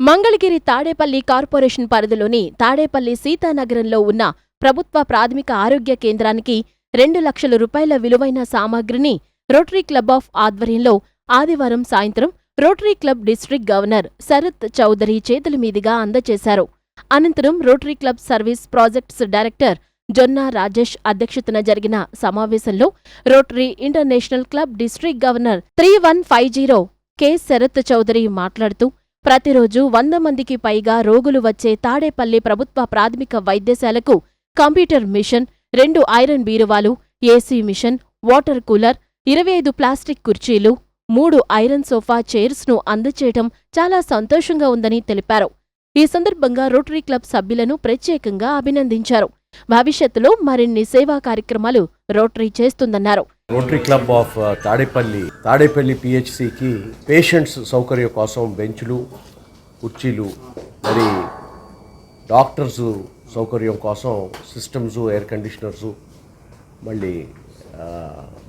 Mangalagiri Tadepalli corporation పరిధిలోని తాడేపల్లి సీతానగరంలో ఉన్న ప్రభుత్వ ప్రాథమిక ఆరోగ్య కేంద్రానికి రెండు లక్షల రూపాయల విలువైన సామాగ్రిని రోటరీ క్లబ్ ఆఫ్ ఆధ్వర్యంలో ఆదివారం సాయంత్రం Rotary Club district governor Sharath Chowdary చేతుల మీదుగా అందజేశారు. అనంతరం Rotary Club service projects director Jonna Rajesh అధ్యక్షతన జరిగిన సమావేశంలో Rotary International club district governor three one five zero K Sharath Chowdary మాట్లాడుతూ ప్రతిరోజు వంద మందికి పైగా రోగులు వచ్చే తాడేపల్లి ప్రభుత్వ ప్రాథమిక వైద్యశాలకు కంప్యూటర్ మిషన్ రెండు ఐరన్ బీరువాలు ఏసీ మిషన్ వాటర్ కూలర్ ఇరవై ఐదు ప్లాస్టిక్ కుర్చీలు మూడు ఐరన్ సోఫా చైర్స్ను అందచేయటం చాలా సంతోషంగా ఉందని తెలిపారు. ఈ సందర్భంగా రోటరీ క్లబ్ సభ్యులను ప్రత్యేకంగా అభినందించారు. భవిష్యత్తులో మరిన్ని సేవా కార్యక్రమాలు Rotary చేస్తుందన్నారు. Rotary Club of Tadepalli Tadepalli పిహెచ్సికి patients సౌకర్యం కోసం బెంచ్లు కుర్చీలు మరి డాక్టర్స్ సౌకర్యం కోసం సిస్టమ్స్ ఎయిర్ కండిషనర్స్ మళ్ళీ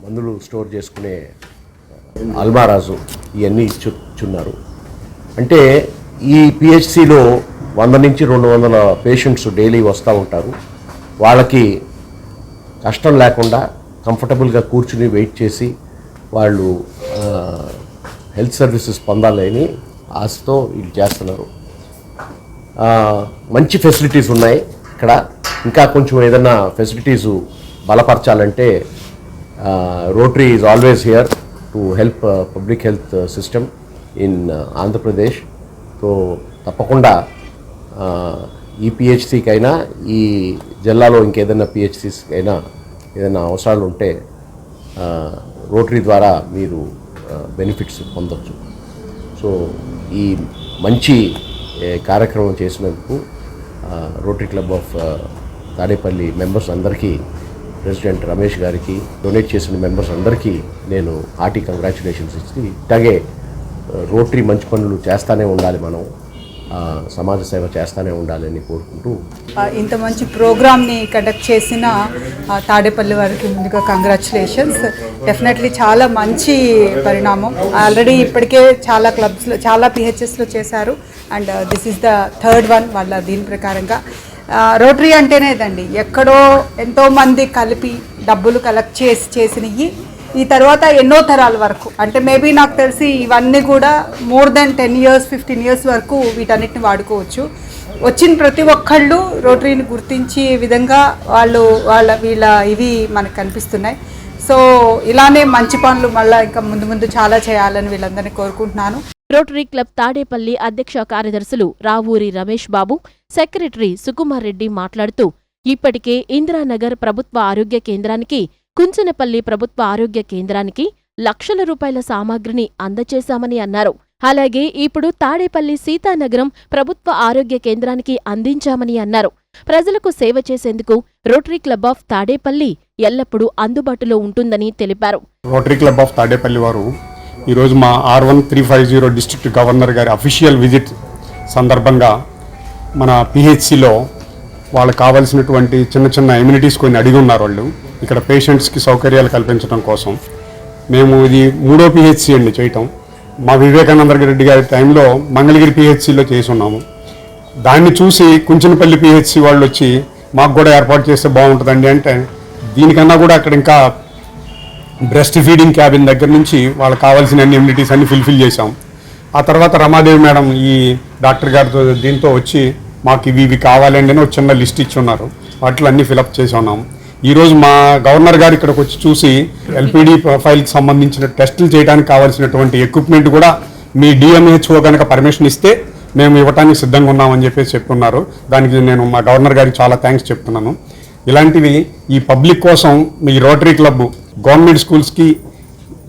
మందులు స్టోర్ చేసుకునే అల్మారాజు ఇవన్నీ ఇచ్చున్నారు అంటే ఈ పిహెచ్సిలో వంద నుంచి రెండు వందల పేషెంట్స్ డైలీ వస్తూ ఉంటారు. వాళ్ళకి కష్టం లేకుండా కంఫర్టబుల్గా కూర్చుని వెయిట్ చేసి వాళ్ళు హెల్త్ సర్వీసెస్ పొందాలని ఆశతో ఇది చేస్తున్నారు. మంచి ఫెసిలిటీస్ ఉన్నాయి ఇక్కడ. ఇంకా కొంచెం ఏదైనా facilities బలపరచాలంటే Rotary is always here to help public health system in Andhra Pradesh so తప్పకుండా ఈ పిహెచ్సికి అయినా ఈ జిల్లాలో ఇంకేదైనా పిహెచ్సిస్కి అయినా ఏదైనా అవసరాలు ఉంటే రోటరీ ద్వారా మీరు బెనిఫిట్స్ పొందొచ్చు. సో ఈ మంచి కార్యక్రమం చేసినందుకు Rotary Club of Tadepalli members అందరికీ ప్రెసిడెంట్ రమేష్ గారికి డొనేట్ చేసిన మెంబర్స్ అందరికీ నేను హార్టీ కంగ్రాచులేషన్స్ ఇచ్చి ఇట్లాగే రోటరీ మంచి పనులు చేస్తూనే ఉండాలి మనం. సమాజ సేవ చేస్తానే ఉండాలని కోరుకుంటూ ఇంత మంచి ప్రోగ్రామ్ని కండక్ట్ చేసిన తాడేపల్లి వారికి ముందుగా కంగ్రాచులేషన్స్. డెఫినెట్లీ చాలా మంచి పరిణామం. ఆల్రెడీ ఇప్పటికే చాలా క్లబ్స్లో చాలా పిహెచ్ఎస్లో చేశారు. And this is the third one వాళ్ళ దీని ప్రకారంగా. రోటరీ అంటేనేదండి ఎక్కడో ఎంతోమంది కలిపి డబ్బులు కలెక్ట్ చేసి చేసినవి ఈ తర్వాత ఎన్నో తరాల వరకు. అంటే మేబీ నాకు తెలిసి ఇవన్నీ కూడా more than ten years fifteen years వరకు వీటన్నిటిని వాడుకోవచ్చు. వచ్చిన ప్రతి ఒక్కళ్ళు రోటరీని గుర్తించే విధంగా వాళ్ళు వాళ్ళ వీళ్ళ ఇవి మనకు కనిపిస్తున్నాయి. సో ఇలానే మంచి పనులు మళ్ళీ ఇంకా ముందు ముందు చాలా చేయాలని వీళ్ళందరినీ కోరుకుంటున్నాను. రోటరీ క్లబ్ తాడేపల్లి అధ్యక్ష కార్యదర్శులు రావూరి రమేష్ బాబు సెక్రటరీ సుకుమార్ రెడ్డి మాట్లాడుతూ ఇప్పటికే ఇందిరానగర్ ప్రభుత్వ ఆరోగ్య కేంద్రానికి కుంచనపల్లి ప్రభుత్వ ఆరోగ్య కేంద్రానికి లక్షల రూపాయల సామాగ్రిని అందచేశామని అన్నారు. అలాగే ఇప్పుడు తాడేపల్లి సీతానగరం ప్రభుత్వ ఆరోగ్య కేంద్రానికి అందించామని అన్నారు. ప్రజలకు సేవ చేసేందుకు రోటరీ క్లబ్ ఆఫ్ తాడేపల్లి ఎల్లప్పుడూ అందుబాటులో ఉంటుందని తెలిపారు. రోటరీ క్లబ్ ఆఫ్ తాడేపల్లి వారు ఈరోజు మా R one three five zero district governor గారి అఫీషియల్ విజిట్ సందర్భంగా మన పిహెచ్సిలో వాళ్ళకి కావాల్సినటువంటి చిన్న చిన్న ఎమ్యూనిటీస్ కొన్ని అడిగి ఉన్నారు వాళ్ళు. ఇక్కడ పేషెంట్స్కి సౌకర్యాలు కల్పించడం కోసం మేము ఇది మూడో పిహెచ్సి అండి చేయటం. మా వివేకానంద రెడ్డి గారి టైంలో మంగళగిరి పిహెచ్సిలో చేసి ఉన్నాము దాన్ని చూసి కుంచనపల్లి పిహెచ్సి వాళ్ళు వచ్చి మాకు కూడా ఏర్పాటు చేస్తే బాగుంటుందండి అంటే దీనికన్నా కూడా అక్కడ ఇంకా బ్రెస్ట్ ఫీడింగ్ క్యాబిన్ దగ్గర నుంచి వాళ్ళకి కావాల్సిన అన్ని ఇమ్యూనిటీస్ అన్ని ఫుల్ఫిల్ చేశాం. ఆ తర్వాత రమాదేవి మేడం ఈ డాక్టర్ గారితో దీంతో వచ్చి మాకు ఇవి ఇవి కావాలండి అని ఒక చిన్న లిస్ట్ ఇచ్చి ఉన్నారు. వాటిలో అన్ని ఫిలప్ చేసి ఉన్నాం. ఈరోజు మా గవర్నర్ గారు ఇక్కడికి వచ్చి చూసి ఎల్పిడి ప్రొఫైల్కి సంబంధించిన టెస్టులు చేయడానికి కావాల్సినటువంటి ఎక్విప్మెంట్ కూడా మీ డిఎంహెచ్ఓ కనుక పర్మిషన్ ఇస్తే మేము ఇవ్వటానికి సిద్ధంగా ఉన్నామని చెప్పేసి చెప్తున్నారు. దానికి నేను మా గవర్నర్ గారికి చాలా థ్యాంక్స్ చెప్తున్నాను. ఇలాంటివి ఈ పబ్లిక్ కోసం మీ రోటరీ క్లబ్ గవర్నమెంట్ స్కూల్స్కి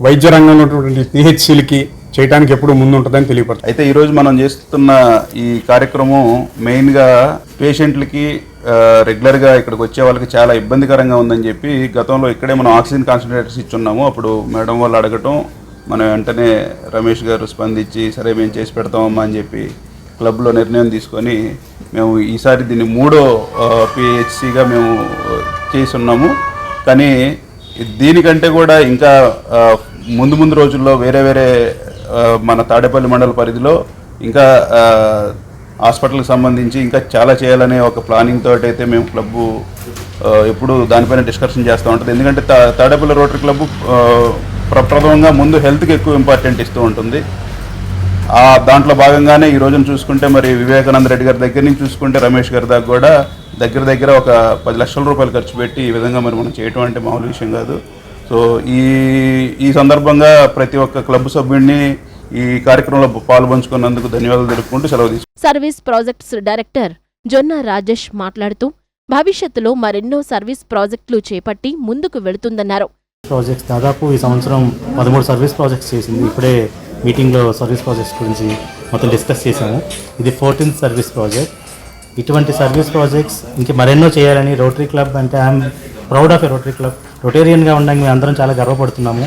వైద్య రంగంలో ఉన్నటువంటి పిహెచ్సిలకి చేయడానికి ఎప్పుడు ముందు ఉంటుందని తెలియపడుతుంది అయితే ఈరోజు మనం చేస్తున్న ఈ కార్యక్రమం మెయిన్గా పేషెంట్లకి రెగ్యులర్గా ఇక్కడికి వచ్చే వాళ్ళకి చాలా ఇబ్బందికరంగా ఉందని చెప్పి గతంలో ఇక్కడే మనం ఆక్సిజన్ కాన్సన్ట్రేటర్స్ ఇచ్చున్నాము. అప్పుడు మేడం వాళ్ళు అడగటం మనం వెంటనే రమేష్ గారు స్పందించి సరే మేము చేసి పెడతామమ్మా అని చెప్పి క్లబ్లో నిర్ణయం తీసుకొని మేము ఈసారి దీన్ని మూడో పిహెచ్సిగా మేము చేసి ఉన్నాము కానీ దీనికంటే కూడా ఇంకా ముందు ముందు రోజుల్లో వేరే వేరే మన తాడేపల్లి మండల పరిధిలో ఇంకా హాస్పిటల్కి సంబంధించి ఇంకా చాలా చేయాలనే ఒక ప్లానింగ్ తోటి అయితే మేము క్లబ్బు ఎప్పుడు దానిపైన డిస్కషన్ చేస్తూ ఉంటుంది. ఎందుకంటే తా తాడేపల్లి రోటరీ క్లబ్ ప్రప్రథమంగా ముందు హెల్త్కి ఎక్కువ ఇంపార్టెంట్ ఇస్తూ ఉంటుంది. ఆ దాంట్లో భాగంగానే ఈ రోజున చూసుకుంటే మరి వివేకానంద రెడ్డి గారి దగ్గర నుంచి చూసుకుంటే రమేష్ గారి దాకా కూడా దగ్గర దగ్గర ఒక పది లక్షల రూపాయలు ఖర్చు పెట్టి ఈ విధంగా మరి మనం చేయటం అంటే మామూలు విషయం కాదు. సో ఈ ఈ సందర్భంగా ప్రతి ఒక్క క్లబ్ సభ్యుడిని ఈ కార్యక్రమంలో పాల్పంచుకున్నందుకు ధన్యవాదాలు తెలుపుకుంటూ సెలవు తీసుకుంటాను సర్వీస్ ప్రాజెక్ట్స్ డైరెక్టర్ జొన్న రాజేష్ మాట్లాడుతూ భవిష్యత్తులో మరెన్నో సర్వీస్ ప్రాజెక్టులు చేపట్టి ముందుకు వెళుతుందన్నారు. ప్రాజెక్ట్స్ దాదాపు ఈ సంవత్సరం పదమూడు సర్వీస్ ప్రాజెక్ట్స్ చేసింది. ఇప్పుడే మీటింగ్లో సర్వీస్ ప్రాజెక్ట్స్ గురించి మొత్తం డిస్కస్ చేశాము. ఇది ఫోర్టీన్త్ సర్వీస్ ప్రాజెక్ట్. ఇటువంటి సర్వీస్ ప్రాజెక్ట్స్ ఇంక మరెన్నో చేయాలని రోటరీ క్లబ్ అంటే I'm proud of a Rotary Club. రొటేరియన్గా ఉండడానికి మేము అందరం చాలా గర్వపడుతున్నాము.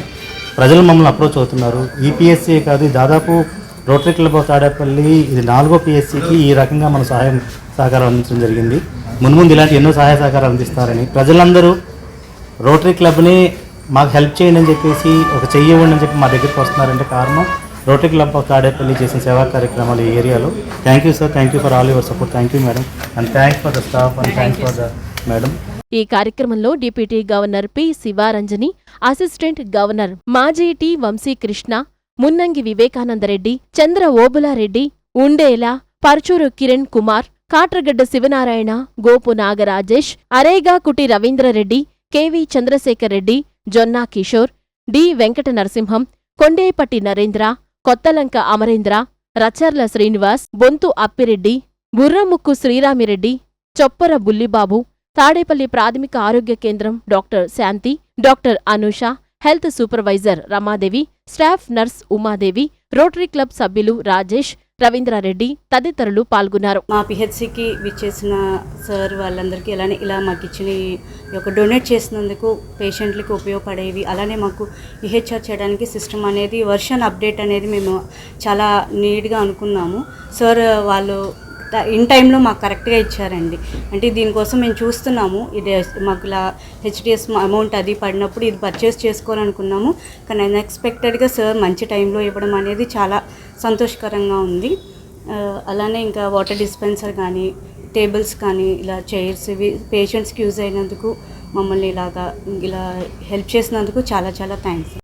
ప్రజలు మమ్మల్ని అప్రోచ్ అవుతున్నారు. ఈ పిఎస్సీ కాదు దాదాపు రోటరీ క్లబ్ ఆఫ్ తాడేపల్లి ఇది నాలుగో పిఎస్సికి ఈ రకంగా మన సహాయం సహకారం అందించడం జరిగింది. మున్ముందు ఇలాంటి ఎన్నో సహాయ సహకారాలు అందిస్తారని. ప్రజలందరూ రోటరీ క్లబ్ని మాకు హెల్ప్ చేయండి అని చెప్పేసి ఒక చెయ్యి అని చెప్పి మా దగ్గరికి వస్తున్నారంటే కారణం రోటరీ క్లబ్ ఆఫ్ తాడేపల్లి చేసిన సేవా కార్యక్రమాలు ఈ ఏరియాలో. Thank you sir thank you for all your support thank you madam and thanks for the staff and thanks for the madam ఈ కార్యక్రమంలో deputy governor P Sivaranjani assistant governor మాజీ T Vamsikrishna Munnangi Vivekananda Reddy Chandra Obulareddy ఉండేలా Parchuru Kiran Kumar Katragadda Sivanarayana Gopu Nagarajesh Arega Kuti Ravindra Reddy K V Chandrasekhar Reddy Jonna Kishore D Venkata Narasimham Kondepatti Narendra Kothalanka Amarendra Racharla Srinivas Bonthu Appireddy Burramukku Sriramireddy Choppara Bullibabu Tadepalli ప్రాథమిక ఆరోగ్య కేంద్రం doctor Shanti doctor Anusha health supervisor Ramadevi staff nurse Umadevi rotary club సభ్యులు రాజేష్ రవీంద్రారెడ్డి తదితరులు పాల్గొన్నారు. మా పిహెచ్సికి విచ్చేసిన sir వాళ్ళందరికీ అలానే ఇలా మాకు ఇచ్చిన యొక్క డొనేట్ చేసినందుకు పేషెంట్లకి ఉపయోగపడేవి. అలానే మాకు ఈహెచ్ఆర్ చేయడానికి సిస్టమ్ అనేది వర్షన్ అప్డేట్ అనేది మేము చాలా నీట్గా అనుకున్నాము. సార్ వాళ్ళు ఇన్ టైంలో మాకు కరెక్ట్గా ఇచ్చారండి. అంటే దీనికోసం మేము చూస్తున్నాము. ఇది మాకు ఇలా హెచ్డిఎస్ అమౌంట్ అది పడినప్పుడు ఇది పర్చేస్ చేసుకోవాలనుకున్నాము. కానీ అన్ఎక్స్పెక్టెడ్గా సార్ మంచి టైంలో ఇవ్వడం అనేది చాలా సంతోషకరంగా ఉంది. అలానే ఇంకా వాటర్ డిస్పెన్సర్ కానీ టేబుల్స్ కానీ ఇలా చైర్స్ ఇవి పేషెంట్స్కి యూజ్ అయినందుకు మమ్మల్ని ఇలాగా ఇలా హెల్ప్ చేసినందుకు చాలా చాలా థ్యాంక్స్.